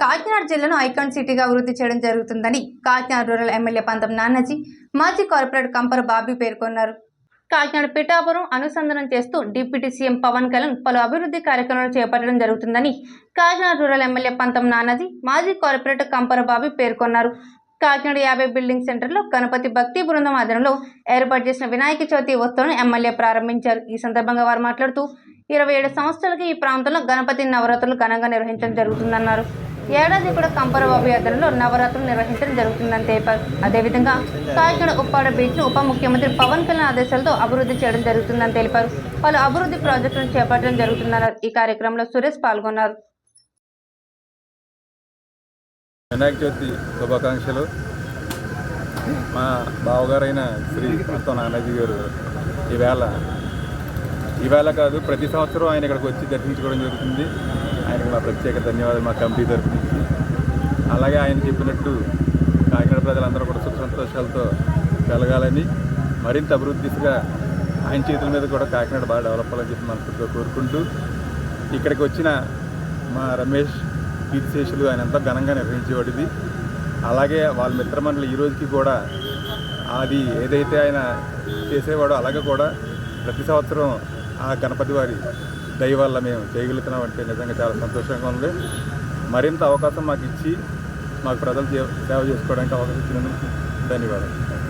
కాకినాడ జిల్లాను ఐకాన్ సిటీగా అభివృద్ధి చేయడం జరుగుతుందని కాకినాడ రూరల్ ఎమ్మెల్యే పంతం నాన్నజీ మాజీ కార్పొరేట్ కంపర బాబీ పేర్కొన్నారు. కాకినాడ పిఠాపురం అనుసంధానం చేస్తూ డిప్యూటీ సీఎం పవన్ కళ్యాణ్ పలు అభివృద్ధి కార్యక్రమాలు చేపట్టడం జరుగుతుందని కాకినాడ రూరల్ ఎమ్మెల్యే పంతం నానాజీ మాజీ కార్పొరేటర్ కంపర బాబి పేర్కొన్నారు. కాకినాడ యాభై బిల్డింగ్ సెంటర్లో గణపతి భక్తి బృందం ఆధ్వర్యంలో ఏర్పాటు చేసిన వినాయక చవితి ఉత్సవాన్ని ఎమ్మెల్యే ప్రారంభించారు. ఈ సందర్భంగా వారు మాట్లాడుతూ ఇరవై ఏడు సంవత్సరాలకి ఈ ప్రాంతంలో గణపతి నవరాత్రులు ఘనంగా నిర్వహించడం జరుగుతుందన్నారు. ఏడాది కూడా కంపరబాబు ఆధ్వర్యంలో నవరాత్రులు నిర్వహించడం జరుగుతుందని తెలిపారు. అదేవిధంగా కాకినాడ ఉప్పాడ బీచ్ను ఉప ముఖ్యమంత్రి పవన్ కళ్యాణ్ ఆదేశాలతో అభివృద్ధి చేయడం జరుగుతుందని తెలిపారు. పలు అభివృద్ధి ప్రాజెక్టులను చేపట్టడం జరుగుతుందన్నారు. ఈ కార్యక్రమంలో సురేష్ పాల్గొన్నారు. వినాయక చవితి శుభాకాంక్షలు. మా బావగారైన శ్రీ నానాజీ గారు ఈవేళ ఇవాళ కాదు ప్రతి సంవత్సరం ఆయన ఇక్కడికి వచ్చి దర్శించుకోవడం జరుగుతుంది. ఆయనకి మా ప్రత్యేక ధన్యవాదాలు మా కమిటీ తరఫు నుంచి అలాగే ఆయన చెప్పినట్టు కాకినాడ ప్రజలందరూ కూడా సుఖ సంతోషాలతో కలగాలని మరింత అభివృద్ధి దిశగా ఆయన చేతుల మీద కూడా కాకినాడ బాగా డెవలప్ అవ్వాలని చెప్పి మనస్ఫూర్తిగా కోరుకుంటూ ఇక్కడికి వచ్చిన మా రమేష్ కీర్తిశేషులు ఆయన ఎంతో ఘనంగా నిర్వహించేవాడిది. అలాగే వాళ్ళ మిత్రమండలి ఈ రోజుకి కూడా అది ఏదైతే ఆయన చేసేవాడో అలాగే కూడా ప్రతి సంవత్సరం ఆ గణపతి వారి దయ వల్ల మేము చేయగలుగుతున్నాం అంటే నిజంగా చాలా సంతోషంగా ఉంది. మరింత అవకాశం మాకు ఇచ్చి మాకు ప్రజలు సేవ చేసుకోవడానికి అవకాశం ఇచ్చినందుకు ధన్యవాదాలు.